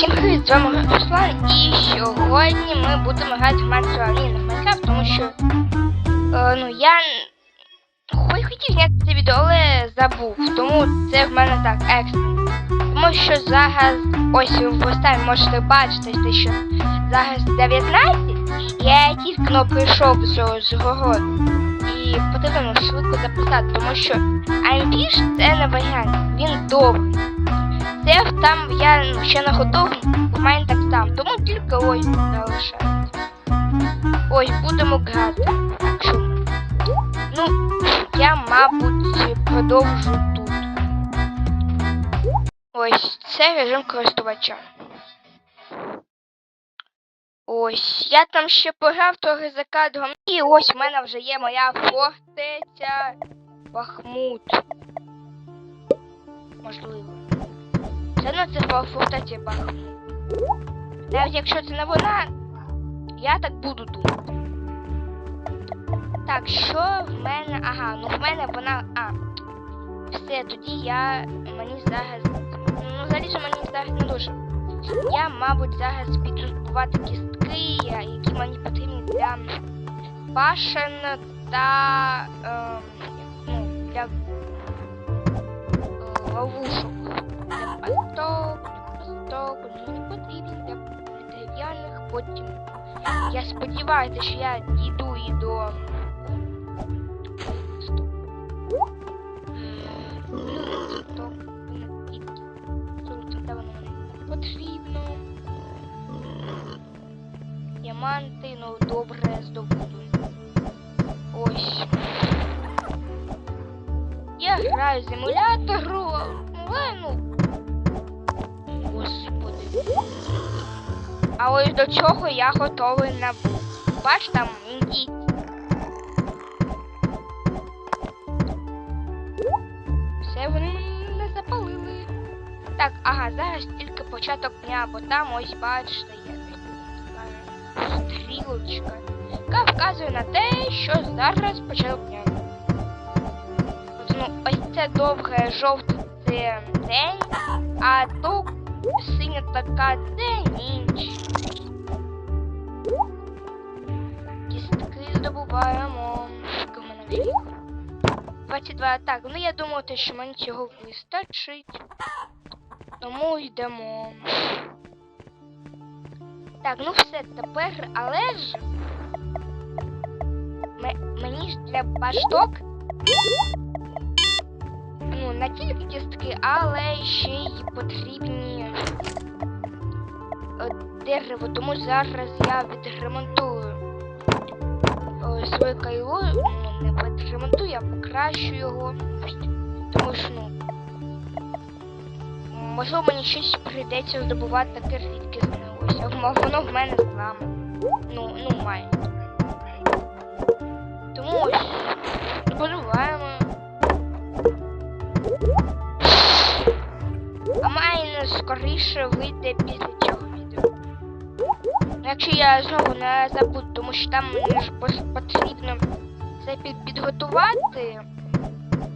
Всім привіт, з вами Руслан, і сьогодні ми будемо грати в. Ні, не в Minecraft, тому що е, ну я хоч хотів зняти це відео, але забув. Тому це в мене так екстрено. Тому що зараз, ось ви останньому можете бачити, що зараз 19, і я тільки но прийшов з, городу. І потрібно ну, швидко записати, тому що Аймпіш це не варіант, він довгий. Це там я ще не готов, у мене так само. Тому тільки ось залишається. Ось будемо грати. Так що. Ну, я, мабуть, продовжу тут. Ось це режим користувача. Ось, я там ще пограв трохи за кадром. І ось в мене вже є моя фортеця Бахмут. Можливо. Все одно це фо- фортеця Навіть якщо це не вона, я так буду думати. Так, що в мене. Ага, ну в мене вона. А. Все, тоді я. Мені зараз. Ну, залізо мені зараз не дуже. Я, мабуть, зараз піду збувати кістки, які мені потрібні для башен та. Ем, ну, для е, ловушок. Для пасток, для пасток, мені потрібні для дерев'яних потім. Я сподіваюся, що я дійду і до. Потрібно. Діаманти, ну добре здобуду. Ось. Я граю з емулятору, але ну. А ось до чого я готовий був. Бач там індійці. Все вони не запалили. Так, ага, зараз тільки початок дня, бо там ось бачите, є стрілочка, яка вказує на те, що зараз початок дня. От, ну, ось це довге жовте день, а то синя така це ніч. Кістки здобуваємо. Скільки в мене вже їх? 22. Так, ну я думаю, те, що мені цього вистачить. Тому йдемо. Так, ну все, тепер, але ж. ме- Мені ж для башток. Не тільки кістки, але ще й потрібні е, дерево, тому зараз я відремонтую е, своє кайло, ну не відремонтую, я покращу його. Тому що, ну. Можливо, мені щось прийдеться здобувати таке рідкісне ось. Воно в мене зламе. Ну, ну має. Скоріше вийде після цього відео. Ну, Якщо я знову не забуду, тому що там мені ж потрібно це підготувати.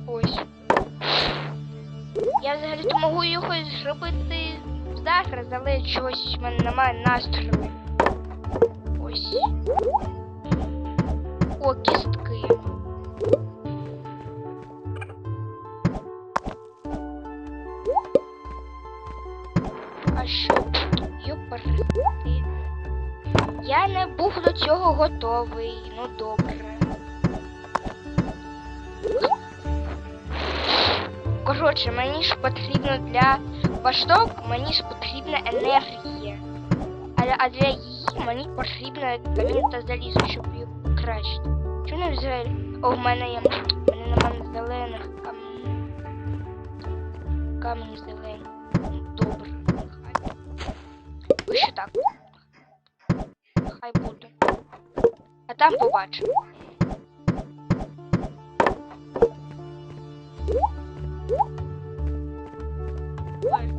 Ось. Я взагалі-то можу його зробити зараз, але чогось в мене немає настрою. Ось. О, кістки. Готовий. Ну добре. Коротше, мені ж потрібно для башток, мені ж потрібна енергія. А, а для її мені потрібно камінь та залізо, щоб її покращити. Чому не взагалі? О, в мене є. В мене немає зелених камінь. Камені зелені. Добре. Хай. Що так. Хай буде. Там побачимо.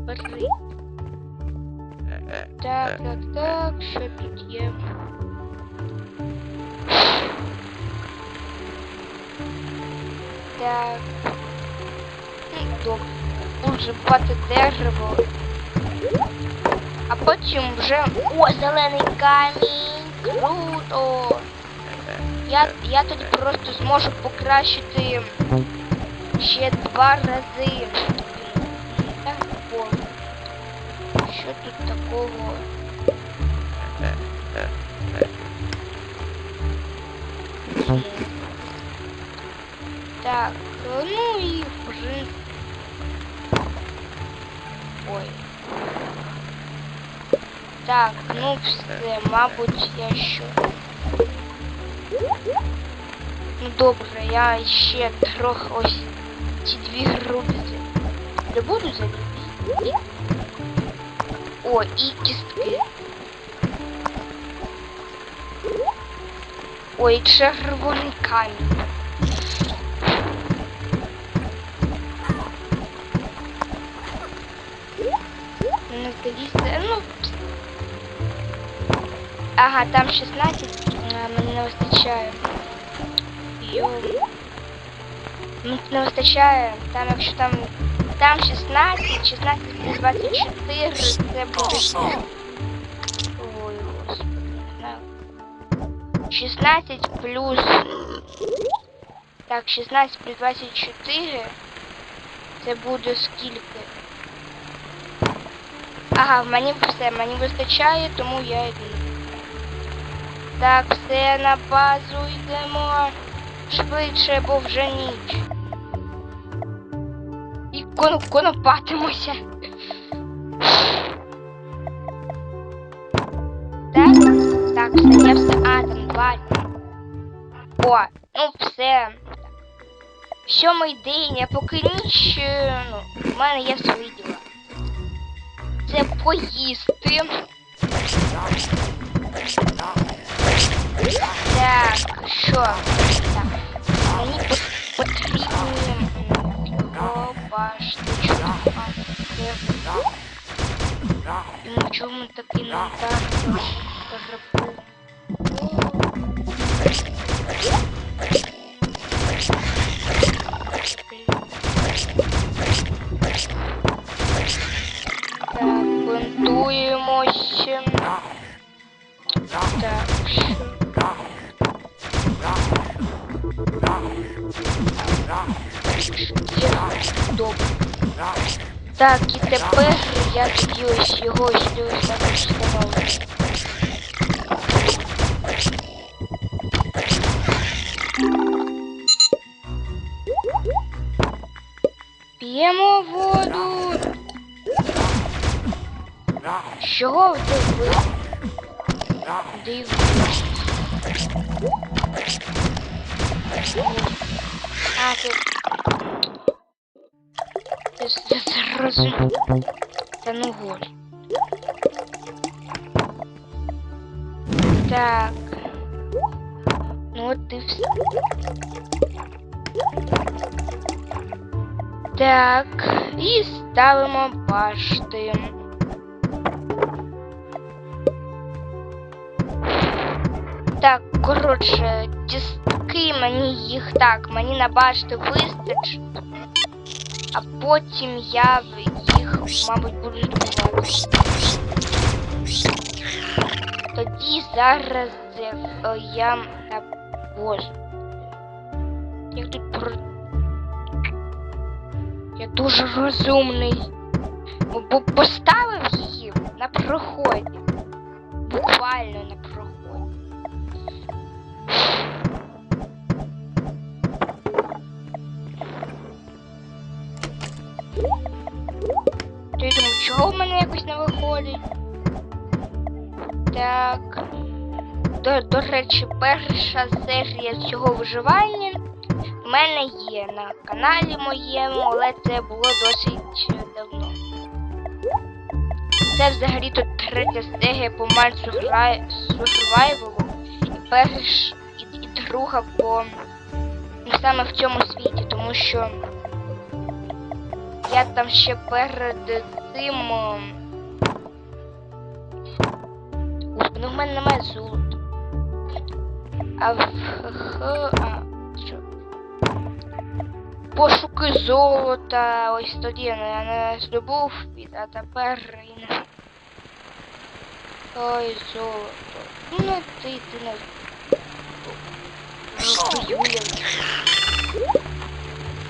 Бери. Так, так, так, що тут є? Так. Ну, Добре. Буду бати дерево. А потім вже. О, зелений камінь! Круто! Я, я тоді просто зможу покращити ще два рази. Так, о. Що тут такого? М. Так, ну і в принципі. Ой. Так, ну все, мабуть, я що. добре, я ще трохи ось ці дві групи не буду залізти. О, і кістки. Ой, червоний камінь. Не залізти, ну. Ага, там 16, а, мені не вистачає. Ну, не вистачає. Там, якщо там. Там 16, 16 плюс 24, це буде. Ой, господи, 16 плюс. Так, 16 плюс 24. Це буде скільки? Ага, в мені все, мені вистачає, тому я йду. Так, все на базу йдемо. Швидше, бо вже ніч. І кон конопатимося. Так, так, все, я все. А, там два. О, ну все. Сьомий день, я поки ніч, е, ну, в мене є свої діла. Це поїсти. Так, що? Так. Мені пот- потрібні на його башти. А, це... Так, і тепер я ось його ось так ось встановлю. П'ємо воду. Чого ви дивно? А, ти... зрозумів. Та ну голь. Так. Ну от і все. Так, і ставимо башти. Так, коротше, тістки мені їх так, мені на башти вистачить. А потім я в- їх, мабуть, буду здобувати. Тоді зараз е, е, я на боже. Як тут про. Я дуже розумний. Бо- Бо поставив її на проході. Буквально на проході. Чого в мене якось не виходить? Так. До, до речі, перша серія цього виживання в мене є на каналі моєму, але це було досить давно. Це взагалі тут третя серія по Мальцу Survival і перш і, і друга по ну, саме в цьому світі, тому що я там ще перед о, Господи, ну в мене немає золота. А в х. А, що? Пошуки золота. Ось тоді я не, здобув, і- а тепер. і не- Ой, золото. Ну не ти, ти не.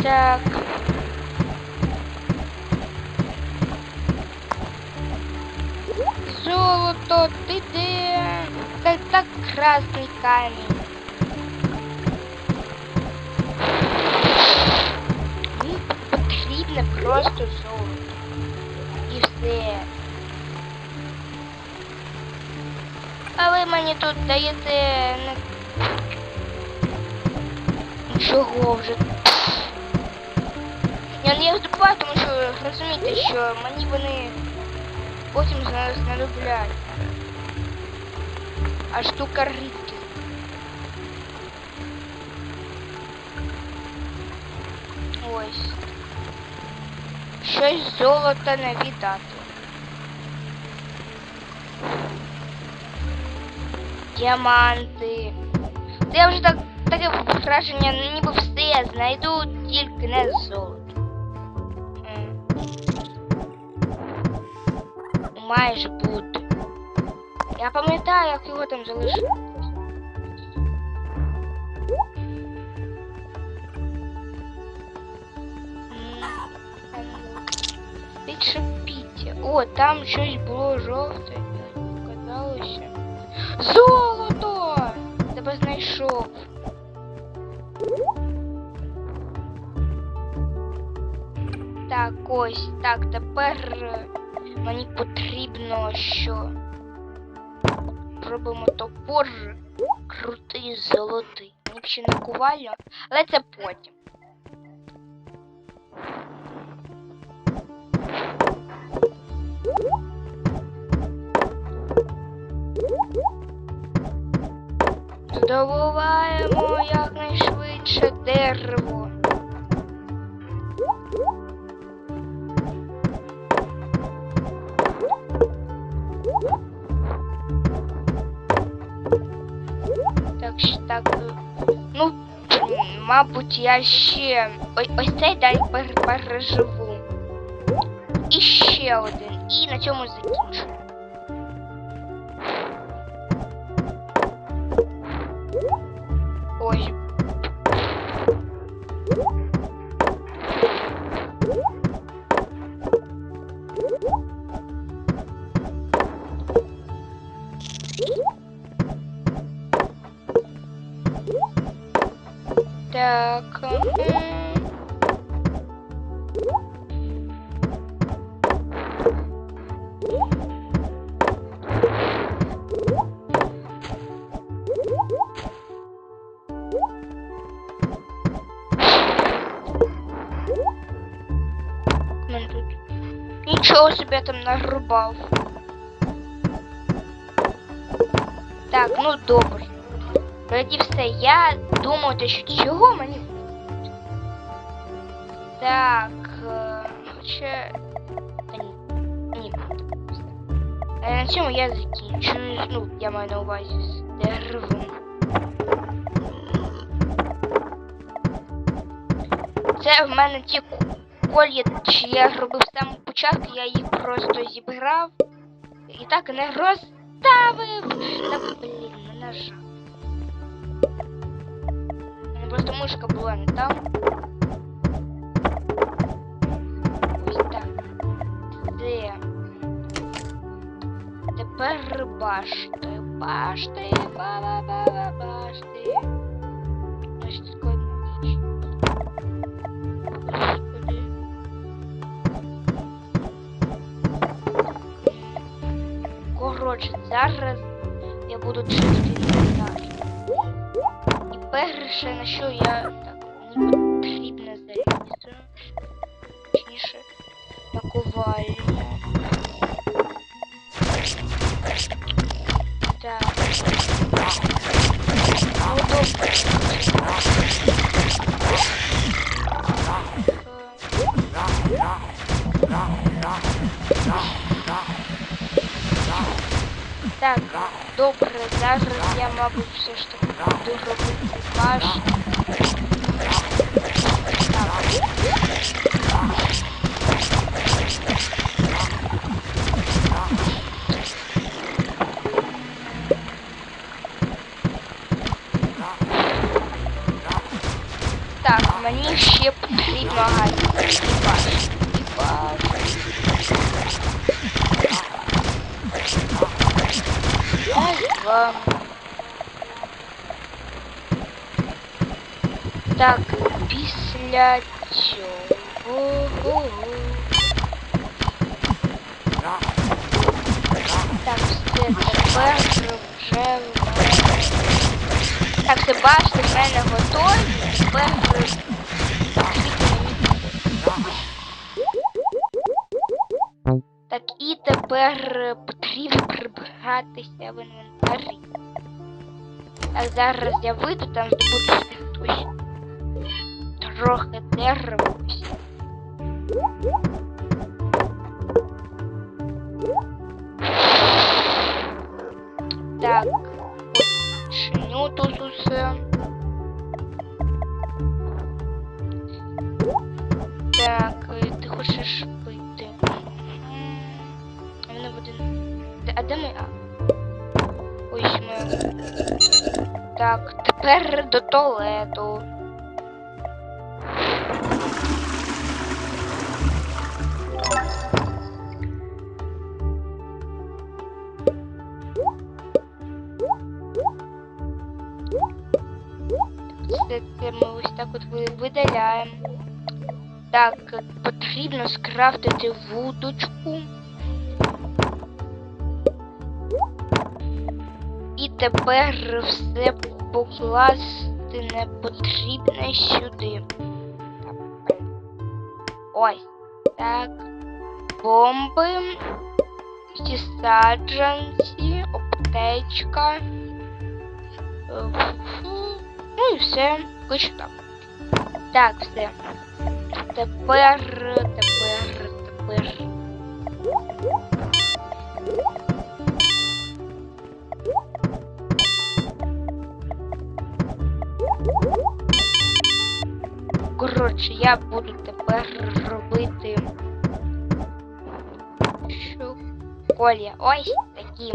Так. Золото, ти де? Так, так красний камінь. Мені потрібне просто золото. І все. А ви мені тут даєте не... Нічого вже. Я не їх добуваю, тому що розумієте, що мені вони потім зна- знадоблять. А штука рідкісна. Ось. Щось золота не віддати. Діаманти. Це я вже так таке враження, ніби все знайду, тільки не золото. Майже бути. Я пам'ятаю, як його там залишили. Підшипіття. О, там щось було жовте. мені Показалося. Золото! Тебе знайшов. Так, ось, так, тепер е, мені потрібно що? Робимо топор крутий золотий. Мені ще не кувально, але це потім. Здобуваємо якнайшвидше дерево. Мабуть, я ще ой- ось цей день пер- переживу. І ще один. І на цьому закінчу. Так. м. Мене тут Нічого собі я там нарубав. Так, ну добре. Тоді все, я думаю, що чого мені. Так. е, Хоча. Та ні. Ні. все. Е, На цьому я закінчую. Ну, я маю на увазі з деревом. Це в мене ті колі, що я робив з самого початку, я їх просто зібрав і так не розставив. Та блін, мене жах. У мене просто мишка була не там. Ось так. Де? Тепер башти. Башти, ба-ба-ба-ба, башти. Ось така ніч. Господи. Коротше, зараз я буду. І перше, на що я так, мені потрібне залізо. Точніше, наковальня. Так. Ну, добре. так добре, даже я, мабуть, все ж таки буду робити купаж. Так, мені ще потрібно гайки. вам. Так, після цього. Так, все тепер вже. Так, ти бачите, в мене готові, тепер тепер е, потрібно прибиратися в інвентарі. Так, зараз я вийду, там здобуду собі хтось трохи дерева. ось. Так, Так, тепер до туалету. Це ми ось так от видаляємо. Так, потрібно скрафтити вудочку. І тепер все покласти непотрібне сюди. Так. Ось. Так. Бомби. Ці саджанці, аптечка. Ну і все. Що так. Так, все. Тепер, тепер, тепер. Коротше, я буду тепер робити. Що? Колія. Ось такі.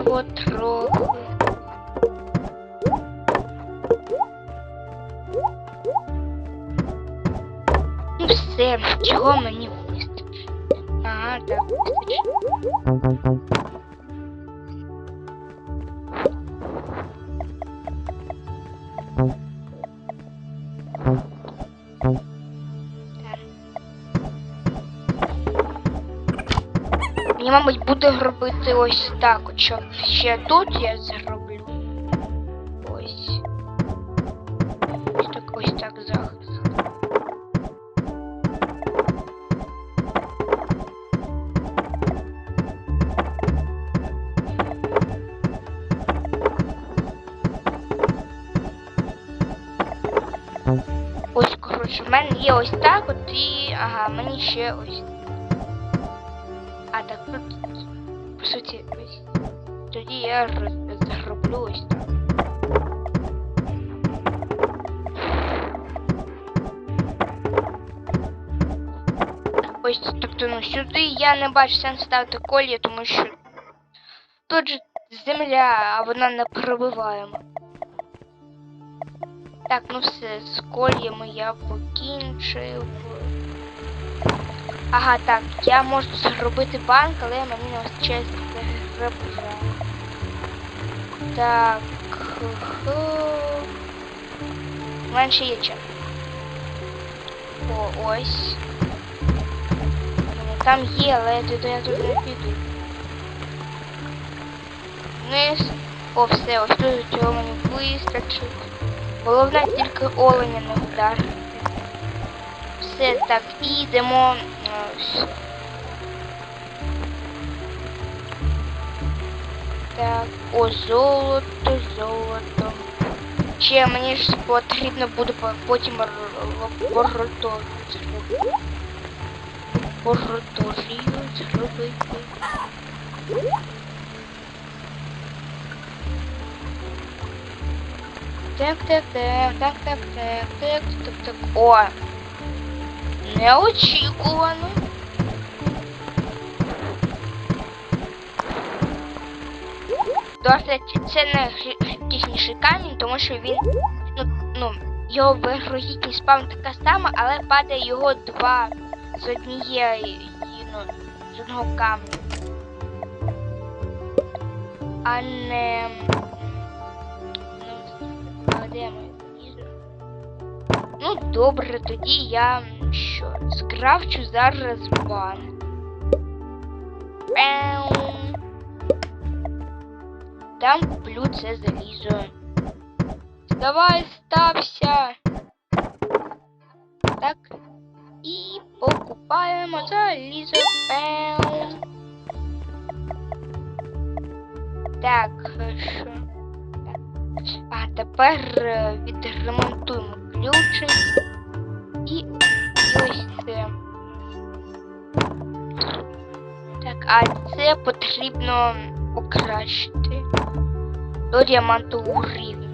Дерево трохи. Все, чого мені буде робити ось так, от щоб ще тут я зроблю. Ось. Ось так, ось так захист. Ось, коротше, в мене є ось так от і. Ага, мені ще ось. Суті. Тоді я зроблю ось. Ось, тобто, ну сюди я не бачу сенсу ставити колія, тому що тут же земля, а вона не пробиваємо. Так, ну все, з коліями я покінчив. Ага, так, я можу зробити банк, але мені не вистачає грабежа. Так. ще є час. О, ось. Там є, але я туди, я туди не піду. Вниз. О, все, ось тут цього мені вистачить. Головне тільки оленя не вдарити. Все так, і йдемо. е. Так, о, золото, золото. Ще мені ж потрібно буде по- потім лабораторію зробити. Лабораторію зробити. Так, так, так, так, так, так, так, так, так. О! Неочікувано. Досить це найшвидкісніший камінь, тому що він, ну, ну, його вирогідність спавн така сама, але падає його два з однієї, ну, з одного камня. А не. Ну, а де ми? Ну, добре, тоді я що, скрафчу зараз ван. Пяу. Там куплю це залізо. Давай, стався. Так. І покупаємо залізо. Пяу. Так? Так. А тепер е, відремонтуємо ключик. І, і ось це. Так, а це потрібно покращити до діамантового рівня.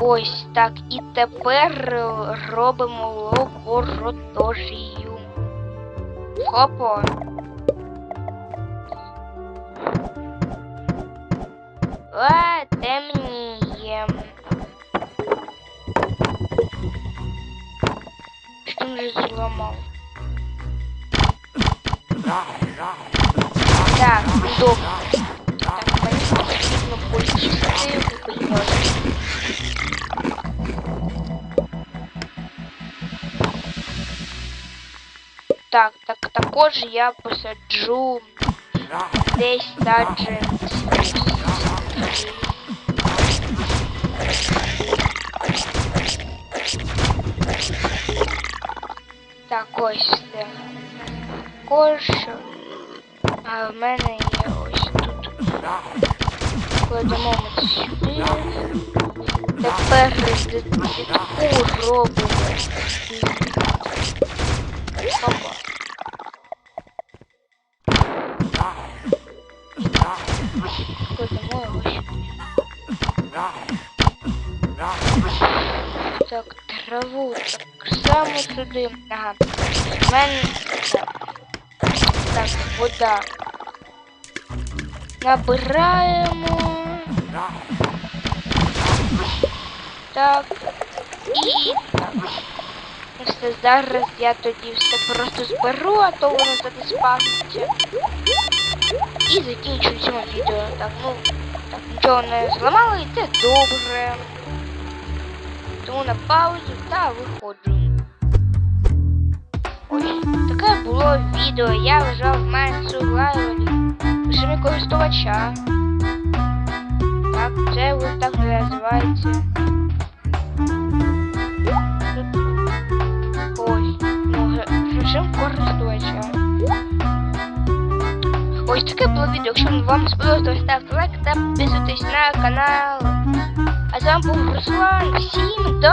Ось так. І тепер е, робимо лабораторію. Хопа. А, Же зламав? Так, добре. Так, мені потрібно вуглеводи. Так, так, також я посаджу десь саджанці. Так, ось все. Також а в мене є ось тут. Кладемо ми сюди. Тепер дитку робимо. Само сюди. Ага. В мене так, вода. Набираємо. Так. І так. Все, зараз я тоді все просто зберу, а то воно задиспавниться. І закінчую цьому відео. Так, ну, так, нічого не зламало, і це добре. Тому на паузу та виходжу. Ось, таке було відео. Я лежав в мене лайвері режимі користувача. Так, це ось так називається. Ось, ну, режим користувача. Ось таке було відео. Якщо вам сподобалось, то ставте лайк та підписуйтесь на канал. А з вами був Руслан. Всім до